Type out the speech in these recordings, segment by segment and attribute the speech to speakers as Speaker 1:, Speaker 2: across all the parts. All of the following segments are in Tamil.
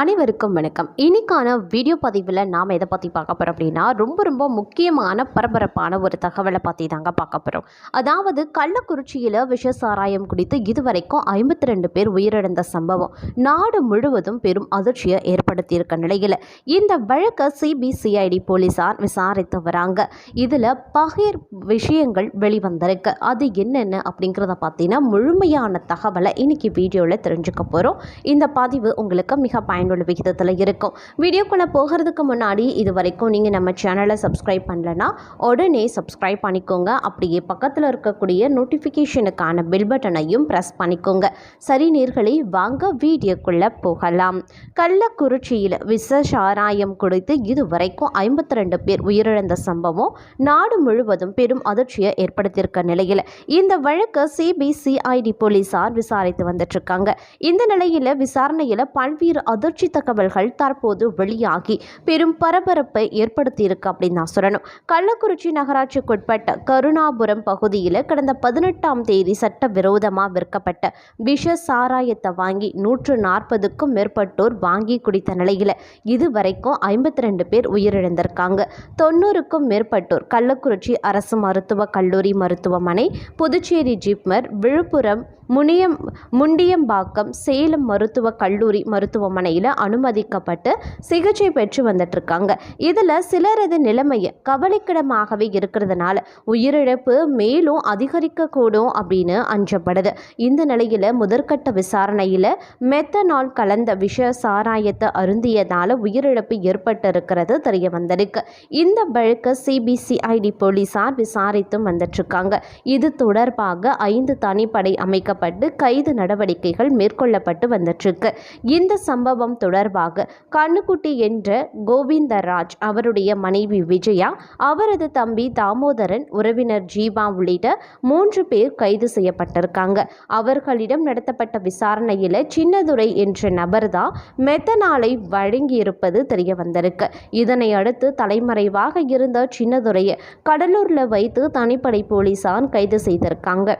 Speaker 1: அனைவருக்கும் வணக்கம். இன்னைக்கான வீடியோ பதிவில் நாம் எதை பற்றி பார்க்க போகிறோம் அப்படின்னா ரொம்ப ரொம்ப முக்கியமான பரபரப்பான ஒரு தகவலை பற்றி தாங்க பார்க்க போகிறோம் அதாவது கள்ளக்குறிச்சியில் விஷ சாராயம் குடித்து இதுவரைக்கும் ஐம்பத்தி ரெண்டு பேர் உயிரிழந்த சம்பவம் நாடு முழுவதும் பெரும் அதிர்ச்சியை ஏற்படுத்தியிருக்க நிலையில் இந்த வழக்கை சிபிசிஐடி போலீஸார் விசாரித்து வராங்க. இதில் பகிர் விஷயங்கள் வெளிவந்திருக்கு. அது என்னென்ன அப்படிங்கிறத பார்த்தீங்கன்னா முழுமையான தகவலை இன்னைக்கு வீடியோவில் தெரிஞ்சுக்க போகிறோம் இந்த பதிவு உங்களுக்கு மிக பயனுள்ள விகிதத்தில் இருக்கும். வீடியோக்குள்ளே போகிறதுக்கு முன்னாடி இது வரைக்கும் நீங்கள் நம்ம சேனலை சப்ஸ்கிரைப் பண்ணலன்னா உடனே சப்ஸ்கிரைப் பண்ணிக்கோங்க. அப்படியே பக்கத்தில் இருக்கக்கூடிய நோட்டிஃபிகேஷனுக்கான பெல் பட்டனையும் ப்ரெஸ் பண்ணிக்கோங்க. சரி நீர்களை வாங்க வீடியோக்குள்ளே போகலாம். கள்ளக்குறிச்சியில் விஷ சாராயம் குடித்து இதுவரைக்கும் ஐம்பத்தி ரெண்டு பேர் உயிரிழந்த சம்பவம் நாடு முழுவதும் பெரும் அதிர்ச்சியை ஏற்படுத்தியிருக்க நிலையில் இந்த வழக்கு சிபிசிஐடி போலீஸார் விசாரித்து வந்துட்டு இருக்காங்க. இந்த நிலையில் விசாரணையில் பல்வேறு அதிர்ச்சி தகவல்கள் தற்போது வெளியாகி பெரும் பரபரப்பை ஏற்படுத்தியிருக்கு அப்படின்னு நான் சொல்லணும். கள்ளக்குறிச்சி நகராட்சிக்குட்பட்ட கருணாபுரம் பகுதியில் கடந்த பதினெட்டாம் தேதி சட்டவிரோதமாக விற்கப்பட்ட விஷ சாராயத்தை வாங்கி நூற்று நாற்பதுக்கும் மேற்பட்டோர் வாங்கி குடித்த நிலையில் இதுவரைக்கும் ஐம்பத்தி ரெண்டு பேர் உயிரிழந்திருக்காங்க. தொண்ணூறுக்கும் மேற்பட்டோர் கள்ளக்குறிச்சி அரசு மருத்துவக் கல்லூரி மருத்துவமனை புதுச்சேரி ஜிப்மர் விழுப்புரம் முனியம் முண்டியம்பாக்கம் சேலம் மருத்துவக் கல்லூரி மருத்துவமனையில் அனுமதிக்கப்பட்டு சிகிச்சை பெற்று வந்துட்டு இருக்காங்க இதில் சிலரது நிலைமையை கவலைக்கிடமாகவே இருக்கிறதுனால உயிரிழப்பு மேலும் அதிகரிக்கக்கூடும் அப்படின்னு அஞ்சப்படுது. இந்த நிலையில் முதற்கட்ட விசாரணையில் மெத்தனால் கலந்த விஷ சாராயத்தை அருந்தியதால் உயிரிழப்பு ஏற்பட்டு இருக்கிறது தெரிய வந்திருக்கு. இந்த வழக்கு சிபிசிஐடி போலீசார் விசாரித்து வந்துட்டுருக்காங்க. இது தொடர்பாக ஐந்து தனிப்படை அமைக்கப்பட்டு கைது நடவடிக்கைகள் மேற்கொள்ளப்பட்டு வந்துட்டுருக்கு. இந்த சம்பவம் தொடர்பாக கண்ணுக்குட்டி என்ற கோவிந்தராஜ் அவருடைய மனைவி விஜயா அவரது தம்பி தாமோதரன் உறவினர் ஜீவா உள்ளிட்ட மூன்று பேர் கைது செய்யப்பட்டிருக்காங்க. அவர்களிடம் நடத்தப்பட்ட விசாரணையில் சின்னதுரை என்ற நபர்தான் மெத்தனாலை வழங்கியிருப்பது தெரிய வந்திருக்கு இதனை அடுத்து தலைமறைவாக இருந்த சின்னதுரையை கடலூரில் வைத்து தனிப்படை போலீசார் கைது செய்திருக்காங்க.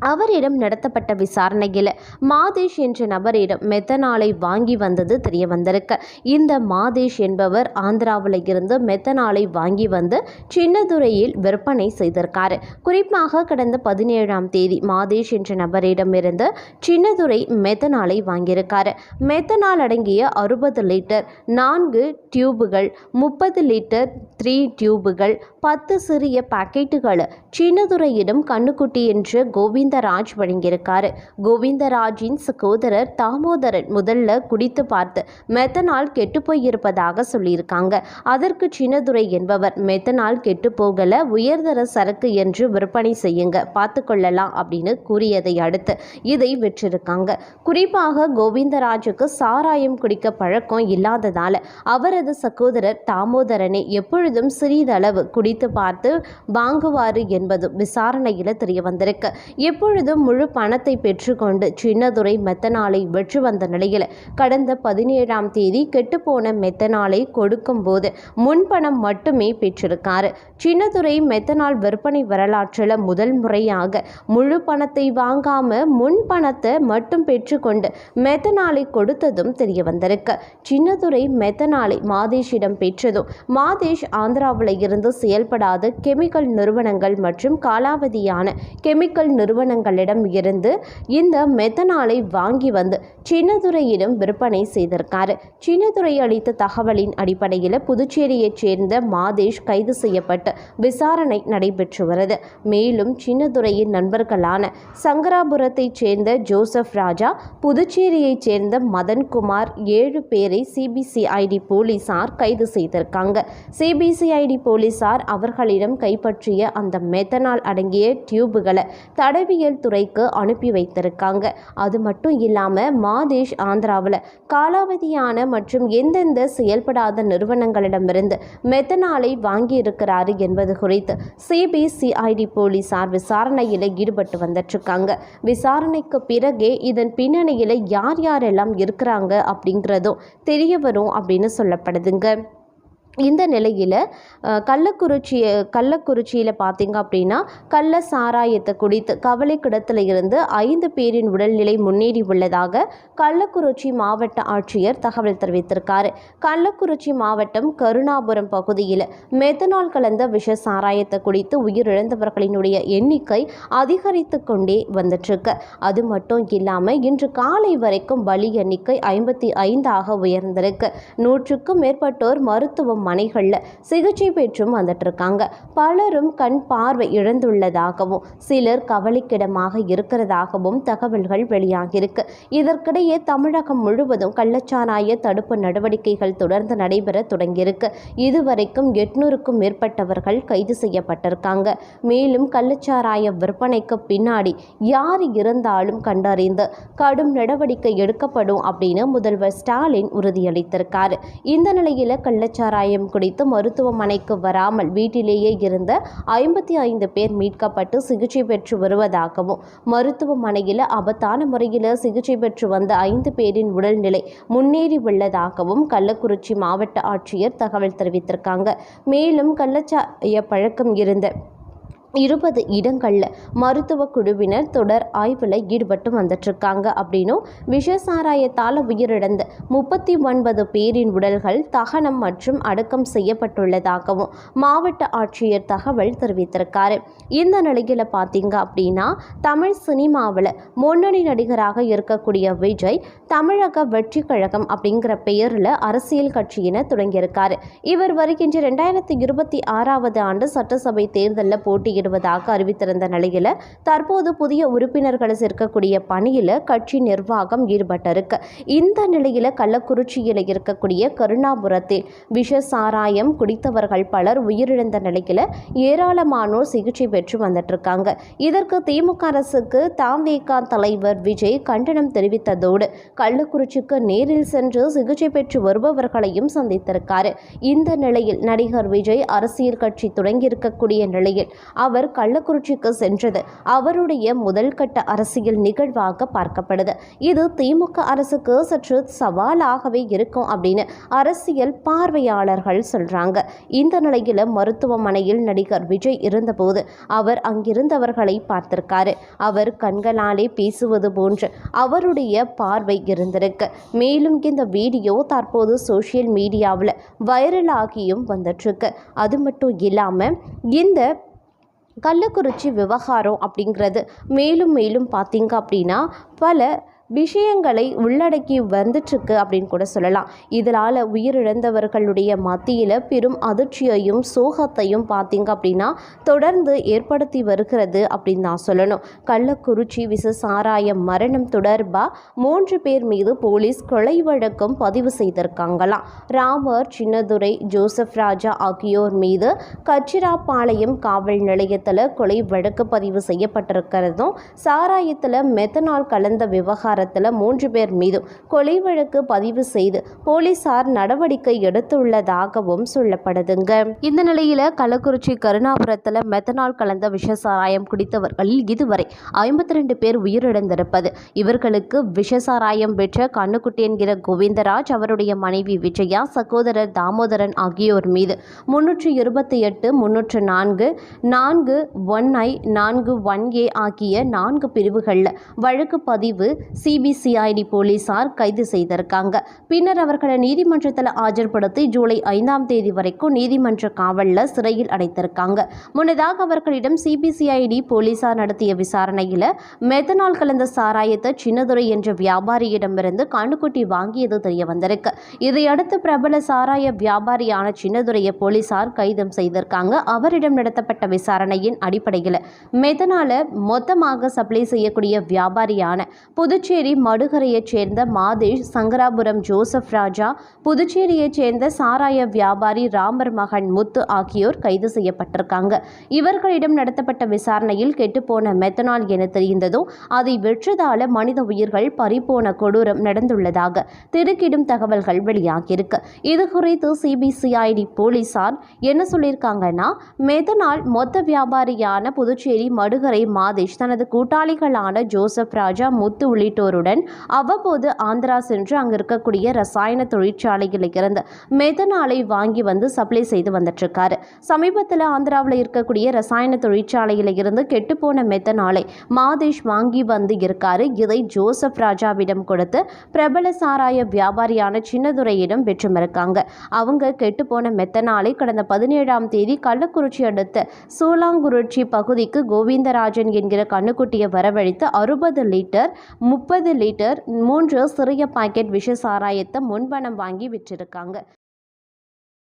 Speaker 1: அவரிடம் நடத்தப்பட்ட விசாரணையில் மாதேஷ் என்ற நபரிடம் மெத்தனாலை வாங்கி வந்தது தெரிய வந்திருக்கு இந்த மாதேஷ் என்பவர் ஆந்திராவில் இருந்து மெத்தனாலை வாங்கி வந்து சின்னதுரையில் விற்பனை செய்திருக்காரு. குறிப்பாக கடந்த பதினேழாம் தேதி மாதேஷ் என்ற நபரிடமிருந்து சின்னதுரை மெத்தனாலை வாங்கியிருக்காரு. மெத்தனால் அடங்கிய அறுபது லிட்டர் நான்கு டியூபுகள் முப்பது லிட்டர் த்ரீ டியூபுகள் பத்து சிறிய பாக்கெட்டுகள் சின்னதுரையிடம் கண்ணுக்குட்டி என்ற கோவிந்தராஜ் வழங்கியிருக்காரு. கோவிந்தராஜின் சகோதரர் தாமோதரன் முதல்ல குடித்து பார்த்து மெத்தனால் கெட்டு போயிருப்பதாக சொல்லியிருக்காங்க. அதற்கு சின்னதுரை என்பவர் மெத்தனால் கெட்டு போகல உயர்தர சரக்கு என்று விற்பனை செய்யுங்க பார்த்து கொள்ளலாம் அப்படின்னு கூறியதை அடுத்து இதை விற்றிருக்காங்க. குறிப்பாக கோவிந்தராஜுக்கு சாராயம் குடிக்க பழக்கம் இல்லாததால அவரது சகோதரர் தாமோதரனை எப்பொழுதும் சிறிதளவு குடித்து பார்த்து வாங்குவாரு என்பதும் விசாரணையில் தெரிய வந்திருக்கு எப்பொழுதும் முழு பணத்தை பெற்றுக்கொண்டு சின்னதுரை மெத்தனாலை வெற்றி வந்த நிலையில் கடந்த பதினேழாம் தேதி கெட்டுப்போன மெத்தனாலை கொடுக்கும்போது முன்பணம் மட்டுமே பெற்றிருக்காரு. சின்னதுரை மெத்தனால் விற்பனை வரலாற்றில் முதல் முறையாக முழு பணத்தை வாங்காம முன் பணத்தை மட்டும் பெற்றுக்கொண்டு மெத்தனாலை கொடுத்ததும் தெரிய வந்திருக்கு சின்னதுரை மெத்தனாலை மாதேஷிடம் பெற்றதும் மாதேஷ் ஆந்திராவில் இருந்து செயல்படாத கெமிக்கல் நிறுவனங்கள் மற்றும் காலாவதியான கெமிக்கல் நிறுவனங்களிடம் இருந்து இந்த மெத்தனாலை வாங்கி வந்து சின்னதுரையிடம் விற்பனை செய்திருக்கார். சின்னதுரை அளித்த தகவலின் அடிப்படையில் புதுச்சேரியைச் சேர்ந்த மாதேஷ் கைது செய்யப்பட்டு விசாரணை நடைபெற்று வருது. மேலும் சின்னதுரையின் நண்பர்களான சங்கராபுரத்தைச் சேர்ந்த ஜோசப் ராஜா புதுச்சேரியைச் சேர்ந்த மதன்குமார் ஏழு பேரை சிபிசிஐடி போலீசார் கைது செய்திருக்காங்க. சிபிசிஐடி போலீசார் அவர்களிடம் கைப்பற்றிய அந்த மெத்தனால் அடங்கிய டியூபுகளை பொறியியல் துறைக்கு அனுப்பி வைத்திருக்காங்க. அது மட்டும் இல்லாமல் மாதேஷ் ஆந்திராவில் காலாவதியான மற்றும் எந்தெந்த செயல்படாத நிறுவனங்களிடமிருந்து மெத்தனாலை வாங்கியிருக்கிறாரு என்பது குறித்து சிபிசிஐடி போலீசார் விசாரணையில் ஈடுபட்டு வந்துட்டுருக்காங்க விசாரணைக்கு பிறகே இதன் பின்னணியில் யார் யாரெல்லாம் இருக்கிறாங்க அப்படிங்கிறதும் தெரிய வரும் அப்படின்னு சொல்லப்படுதுங்க. இந்த நிலையில் கள்ளக்குறிச்சி கள்ளக்குறிச்சியில் பார்த்தீங்க அப்படின்னா கள்ள சாராயத்தை குடித்து கவலை கிடத்தில் இருந்து ஐந்து பேரின் உடல்நிலை முன்னேறி உள்ளதாக கள்ளக்குறிச்சி மாவட்ட ஆட்சியர் தகவல் தெரிவித்திருக்கார். கள்ளக்குறிச்சி மாவட்டம் கருணாபுரம் பகுதியில் மெத்தனால் கலந்த விஷ சாராயத்தை குடித்து உயிரிழந்தவர்களினுடைய எண்ணிக்கை அதிகரித்து கொண்டே வந்துட்டுருக்கு. அது மட்டும் இல்லாமல் இன்று காலை வரைக்கும் பலி எண்ணிக்கை ஐம்பத்தி ஐந்தாக உயர்ந்திருக்கு. நூற்றுக்கும் மேற்பட்டோர் மருத்துவம் மருத்துவமனைகளில் சிகிச்சை பெற்றும் வந்துட்டு இருக்காங்க பலரும் கண் பார்வை இழந்துள்ளதாகவும் சிலர் கவலைக்கிடமாக இருக்கிறதாகவும் தகவல்கள் வெளியாகியிருக்கு. இதற்கிடையே தமிழகம் முழுவதும் கள்ளச்சாராய தடுப்பு நடவடிக்கைகள் தொடர்ந்து நடைபெற தொடங்கியிருக்கு. இதுவரைக்கும் எட்நூறுக்கும் மேற்பட்டவர்கள் கைது செய்யப்பட்டிருக்காங்க. மேலும் கள்ளச்சாராய விற்பனைக்கு பின்னாடி யார் இருந்தாலும் கண்டறிந்து கடும் நடவடிக்கை எடுக்கப்படும் அப்படின்னு முதல்வர் ஸ்டாலின் உறுதியளித்திருக்காரு. இந்த நிலையில் கள்ளச்சாராய கள்ளச்சாராயம் குடித்து மருத்துவமனைக்கு வராமல் வீட்டிலேயே இருந்த ஐம்பத்தி ஐந்து பேர் மீட்கப்பட்டு சிகிச்சை பெற்று வருவதாகவும் மருத்துவமனையில் ஆபத்தான முறையில் சிகிச்சை பெற்று வந்த ஐந்து பேரின் உடல்நிலை முன்னேறி உள்ளதாகவும் கள்ளக்குறிச்சி மாவட்ட ஆட்சியர் தகவல் தெரிவித்திருக்காங்க. மேலும் கள்ளச்சாய பழக்கம் இருந்த இருபது இடங்களில் மருத்துவ குழுவினர் தொடர் ஆய்வில் ஈடுபட்டு வந்துட்டுருக்காங்க. அப்படின்னும் விஷசாராயத்தால் உயிரிழந்த முப்பத்தி ஒன்பது பேரின் உடல்கள் தகனம் மற்றும் அடக்கம் செய்யப்பட்டுள்ளதாகவும் மாவட்ட ஆட்சியர் தகவல் தெரிவித்திருக்காரு. இந்த நிலையில் பார்த்தீங்க அப்படின்னா தமிழ் சினிமாவில் முன்னணி நடிகராக இருக்கக்கூடிய விஜய் தமிழக வெற்றி கழகம் அப்படிங்கிற பெயரில் அரசியல் கட்சியினை தொடங்கியிருக்காரு. இவர் வருகின்ற ரெண்டாயிரத்தி இருபத்தி ஆறாவது ஆண்டு சட்டசபை தேர்தலில் போட்டி வெளியிடுவதாக அறிவித்திருந்த நிலையில் தற்போது புதிய உறுப்பினர்களை சேர்க்கக்கூடிய பணியில் கட்சி நிர்வாகம் ஈடுபட்டிருக்கு. இந்த நிலையில் கள்ளக்குறிச்சியில் இருக்கக்கூடிய கருணாபுரத்தில் விஷ சாராயம் குடித்தவர்கள் பலர் உயிரிழந்த நிலையில் ஏராளமானோர் சிகிச்சை பெற்று வந்துட்டு இருக்காங்க இதற்கு திமுக அரசுக்கு தாவேகா தலைவர் விஜய் கண்டனம் தெரிவித்ததோடு கள்ளக்குறிச்சிக்கு நேரில் சென்று சிகிச்சை பெற்று வருபவர்களையும் சந்தித்திருக்காரு. இந்த நிலையில் நடிகர் விஜய் அரசியல் கட்சி தொடங்கியிருக்கக்கூடிய நிலையில் அவர் கள்ளக்குறிச்சிக்கு சென்றது. அவருடைய முதல் கட்ட அரசியல் நிகழ்வாக பார்க்கப்படுது. இது திமுக அரசுக்கு சற்று சவாலாகவே இருக்கும் அப்படின்னு அரசியல் பார்வையாளர்கள் சொல்றாங்க. இந்த நிலையில் மருத்துவமனையில் நடிகர் விஜய் இருந்தபோது அவர் அங்கிருந்தவர்களை பார்த்திருக்காரு. அவர் கண்களாலே பேசுவது போன்று அவருடைய பார்வை இருந்திருக்கு. மேலும் இந்த வீடியோ தற்போது சோசியல் மீடியாவில் வைரலாகியும் வந்துட்டுருக்கு அது மட்டும் இல்லாமல் இந்த கள்ளக்குறிச்சி விவகாரம் அப்படிங்கிறது மேலும் மேலும் பார்த்திங்க அப்படின்னா பல விஷயங்களை உள்ளடக்கி வந்துட்டுருக்கு அப்படின்னு கூட சொல்லலாம். இதனால் உயிரிழந்தவர்களுடைய மத்தியில் பெரும் அதிர்ச்சியையும் சோகத்தையும் பார்த்தீங்க அப்படின்னா தொடர்ந்து ஏற்படுத்தி வருகிறது அப்படின்னு நான் சொல்லணும். கள்ளக்குறிச்சி விச சாராய மரணம் தொடர்பாக மூன்று பேர் மீது போலீஸ் கொலை வழக்கம் பதிவு செய்திருக்காங்களாம். ராமர் சின்னதுரை ஜோசப் ராஜா ஆகியோர் மீது கச்சிராப்பாளையம் காவல் நிலையத்தில் கொலை வழக்கு பதிவு செய்யப்பட்டிருக்கிறதும் சாராயத்தில் மெத்தனால் கலந்த விவகாரம் விவகாரத்தில் மூன்று பேர் மீதும் கொலை வழக்கு பதிவு செய்து போலீசார் நடவடிக்கை எடுத்துள்ளதாகவும் சொல்லப்படுதுங்க. இந்த நிலையில் கள்ளக்குறிச்சி கருணாபுரத்தில் மெத்தனால் கலந்த விஷசாராயம் குடித்தவர்களில் இதுவரை ஐம்பத்தி ரெண்டு பேர் உயிரிழந்திருப்பது. இவர்களுக்கு விஷசாராயம் பெற்ற கண்ணுக்குட்டி என்கிற கோவிந்தராஜ் அவருடைய மனைவி விஜயா சகோதரர் தாமோதரன் ஆகியோர் மீது முன்னூற்று இருபத்தி எட்டு முன்னூற்று நான்கு நான்கு ஒன் ஐ நான்கு ஒன் ஏ ஆகிய நான்கு பிரிவுகளில் வழக்கு பதிவு சிபிசிஐடி போலீசார் கைது செய்திருக்காங்க. பின்னர் அவர்களை நீதிமன்றத்தில் ஆஜர்படுத்தி ஜூலை ஐந்தாம் தேதி வரைக்கும் நீதிமன்ற காவலில் சிறையில் அடைத்திருக்காங்க. முன்னதாக அவர்களிடம் சிபிசிஐடி போலீசார் நடத்திய விசாரணையில் மெத்தனால் கலந்த சாராயத்தை சின்னதுரை என்ற வியாபாரியிடமிருந்து கண்ணுக்குட்டி வாங்கியது தெரிய வந்திருக்கு. இதையடுத்து பிரபல சாராய வியாபாரியான சின்னதுரையை போலீசார் கைது செய்திருக்காங்க. அவரிடம் நடத்தப்பட்ட விசாரணையின் அடிப்படையில் மெத்தனால மொத்தமாக சப்ளை செய்யக்கூடிய வியாபாரியான புதுச்சேரி புதுச்சேரி மடுகரையைச் சேர்ந்த மாதேஷ் சங்கராபுரம் ஜோசப் ராஜா புதுச்சேரியைச் சேர்ந்த சாராய வியாபாரி ராமர் மகன் முத்து ஆகியோர் கைது செய்யப்பட்டிருக்காங்க. இவர்களிடம் நடத்தப்பட்ட விசாரணையில் கெட்டுப்போன மெத்தனால் என தெரிந்ததும் அதை வெற்றதால மனித உயிர்கள் பறிப்போன கொடூரம் நடந்துள்ளதாக திருக்கிடும் தகவல்கள் வெளியாகியிருக்கு. இது குறித்து சிபிசிஐடி போலீசார் என்ன சொல்லியிருக்காங்கன்னா மெத்தனால் மொத்த வியாபாரியான புதுச்சேரி மடுகரை மாதேஷ் தனது கூட்டாளிகளான ஜோசப் ராஜா முத்து உள்ளிட்டோர் உள்ளிட்டோருடன் அவ்வப்போது ஆந்திரா சென்று அங்கு இருக்கக்கூடிய ரசாயன தொழிற்சாலைகளில் இருந்து மெத்தனாலை வாங்கி வந்து சப்ளை செய்து வந்துட்டுருக்காரு. சமீபத்தில் ஆந்திராவில் இருக்கக்கூடிய ரசாயன தொழிற்சாலையில் இருந்து கெட்டுப்போன மெத்தனாலை மாதேஷ் வாங்கி வந்து இருக்காரு. இதை ஜோசப் ராஜாவிடம் கொடுத்து பிரபல சாராய வியாபாரியான சின்னதுரையிடம் பெற்றுமிருக்காங்க. அவங்க கெட்டுப்போன மெத்தனாலை கடந்த பதினேழாம் தேதி கள்ளக்குறிச்சி அடுத்த சூலாங்குறிச்சி பகுதிக்கு கோவிந்தராஜன் என்கிற கண்ணுக்குட்டியை வரவழைத்து அறுபது லிட்டர் முப்பது முப்பது லிட்டர் மூன்று சிறிய பாக்கெட் விஷ சாராயத்தை முன்பணம் வாங்கி விற்றிருக்காங்க.